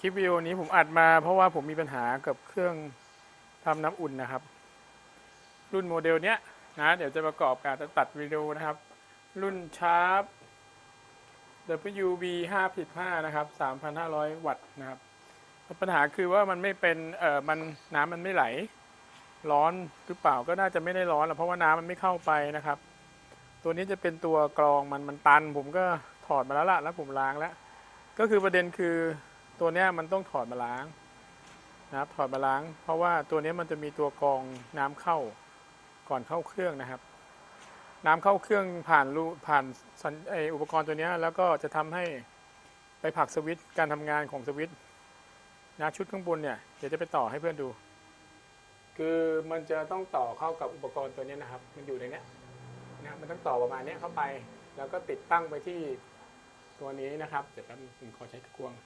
คลิปวิดีโอนี้ผมอัดมาเพราะว่าผมมีปัญหากับเครื่องทำน้ำอุ่นนะครับ รุ่นโมเดลเนี้ยนะเดี๋ยวจะประกอบการตัดวิดีโอนะครับ รุ่นชาร์ป WB 5.5นะครับ 3,500 วัตต์นะครับ ปัญหาคือว่ามันไม่เป็นเอ่อมันน้ำมันไม่ไหล ร้อนหรือเปล่าก็น่าจะไม่ได้ร้อนหรอกเพราะว่าน้ำมันไม่เข้าไปนะครับ ตัวนี้จะเป็นตัวกรองมันมันตัน ผมก็ถอดมาแล้วละแล้วผมล้างแล้ว ก็คือประเด็นคือ ตัวเนี้ยมันต้องถอดมาล้างนะครับถอดมาล้าง เพราะว่าตัวนี้มันจะมีตัวกรองน้ำเข้าก่อนเข้าเครื่องนะครับ น้ำเข้าเครื่องผ่านรูผ่านไออุปกรณ์ตัวนี้แล้วก็จะทำให้ไปผลักสวิตช์การทำงานของสวิตช์นะชุดข้างบนเนี่ยเดี๋ยวจะไปต่อให้เพื่อนดู คือมันจะต้องต่อเข้ากับอุปกรณ์ตัวนี้นะครับ มันอยู่ในนี้นะมันต้องต่อประมาณนี้เข้าไป แล้วก็ติดตั้งไปที่ตัวนี้นะครับเดี๋ยวแป๊บผมขอใช้ตะกวง